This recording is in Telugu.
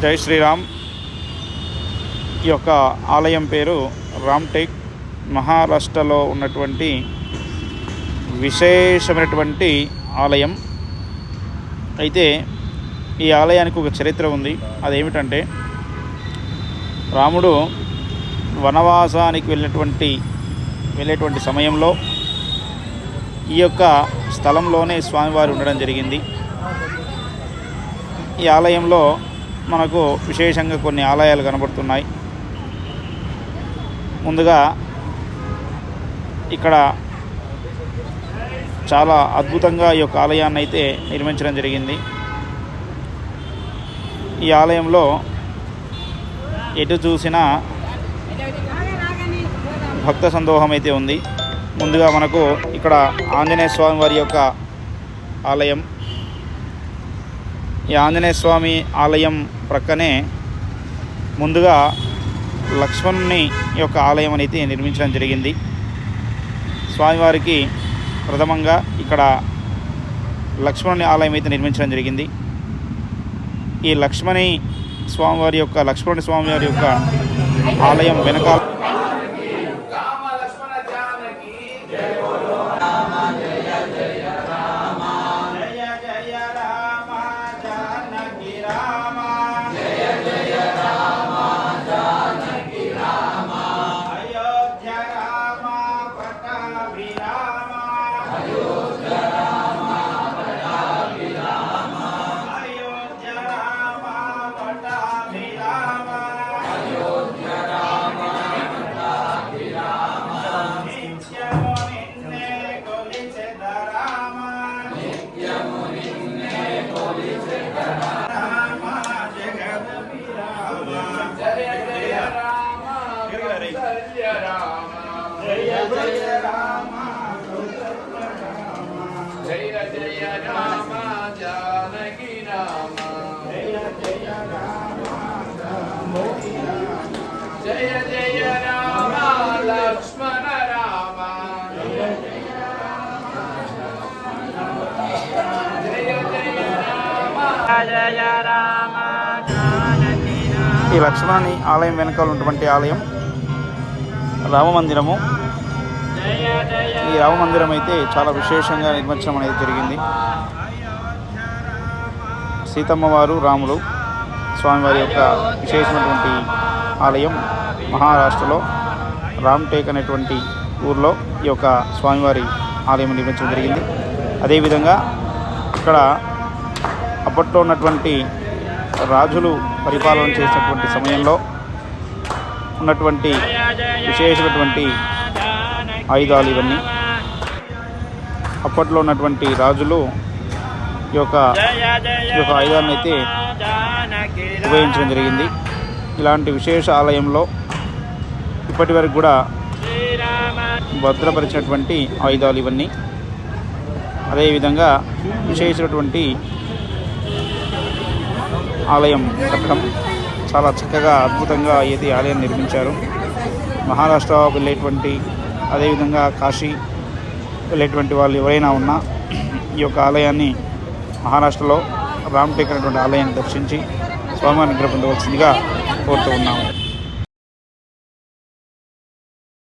జై శ్రీరామ్. ఈ యొక్క ఆలయం పేరు రామ్టెక్. మహారాష్ట్రలో ఉన్నటువంటి విశేషమైనటువంటి ఆలయం. అయితే ఈ ఆలయానికి ఒక చరిత్ర ఉంది. అదేమిటంటే రాముడు వనవాసానికి వెళ్ళినటువంటి వెళ్ళేటువంటి సమయంలో ఈ యొక్క స్థలంలోనే స్వామివారు ఉండడం జరిగింది. ఈ ఆలయంలో మనకు విశేషంగా కొన్ని ఆలయాలు కనబడుతున్నాయి. ముందుగా ఇక్కడ చాలా అద్భుతంగా ఈ యొక్క ఆలయాన్ని అయితే నిర్మించడం జరిగింది. ఈ ఆలయంలో ఎటు చూసినా భక్త సందోహం అయితే ఉంది. ముందుగా మనకు ఇక్కడ ఆంజనేయ స్వామి వారి యొక్క ఆలయం ఈ ఆంజనేయ స్వామి ఆలయం ప్రక్కనే ముందుగా లక్ష్మణుని యొక్క ఆలయం అనేది నిర్మించడం జరిగింది. స్వామివారికి ప్రథమంగా ఇక్కడ లక్ష్మణుని ఆలయం అయితే నిర్మించడం జరిగింది. ఈ లక్ష్మణి స్వామివారి యొక్క లక్ష్మణుని స్వామివారి యొక్క ఆలయం వెనకాల జయ జయ రామ జానకి రామ జయ జయ రామ జయ జయ రామ లక్ష్మణ రామ. జయ జయ రామ జయ రామ ఈ లక్ష్మణి ఆలయం వెనకాల ఉన్నటువంటి ఆలయం రామ మందిరము ఈ రామ మందిరం అయితే చాలా విశేషంగా నిర్మించడం అనేది జరిగింది. సీతమ్మవారు రాములు స్వామివారి యొక్క విశేషమైనటువంటి ఆలయం మహారాష్ట్రలో రామ్టేక్ అనేటువంటి ఊర్లో ఈ యొక్క స్వామివారి ఆలయం నిర్మించడం జరిగింది. అదేవిధంగా ఇక్కడ అప్పట్లో ఉన్నటువంటి రాజులు పరిపాలన చేసినటువంటి సమయంలో ఉన్నటువంటి విశేషమైనటువంటి ఆయుధాలు ఇవన్నీ. అప్పట్లో ఉన్నటువంటి రాజులు ఈ యొక్క ఈ యొక్క ఆయుధాన్ని అయితే ఉపయోగించడం జరిగింది. ఇలాంటి విశేష ఆలయంలో ఇప్పటి వరకు కూడా భద్రపరిచినటువంటి ఆయుధాలు ఇవన్నీ. అదేవిధంగా విశేషమైనటువంటి ఆలయం కట్టడం చాలా చక్కగా అద్భుతంగా ఇది ఆలయం నిర్మించారు. మహారాష్ట్ర వెళ్ళేటువంటి అదేవిధంగా కాశీ వెళ్ళేటువంటి వాళ్ళు ఎవరైనా ఉన్నా ఈ యొక్క ఆలయాన్ని మహారాష్ట్రలో రామ్టేక్ అనేటువంటి ఆలయాన్ని దర్శించి స్వామివారిని నిగ్రహ పొందవలసిందిగా కోరుతూ ఉన్నాము.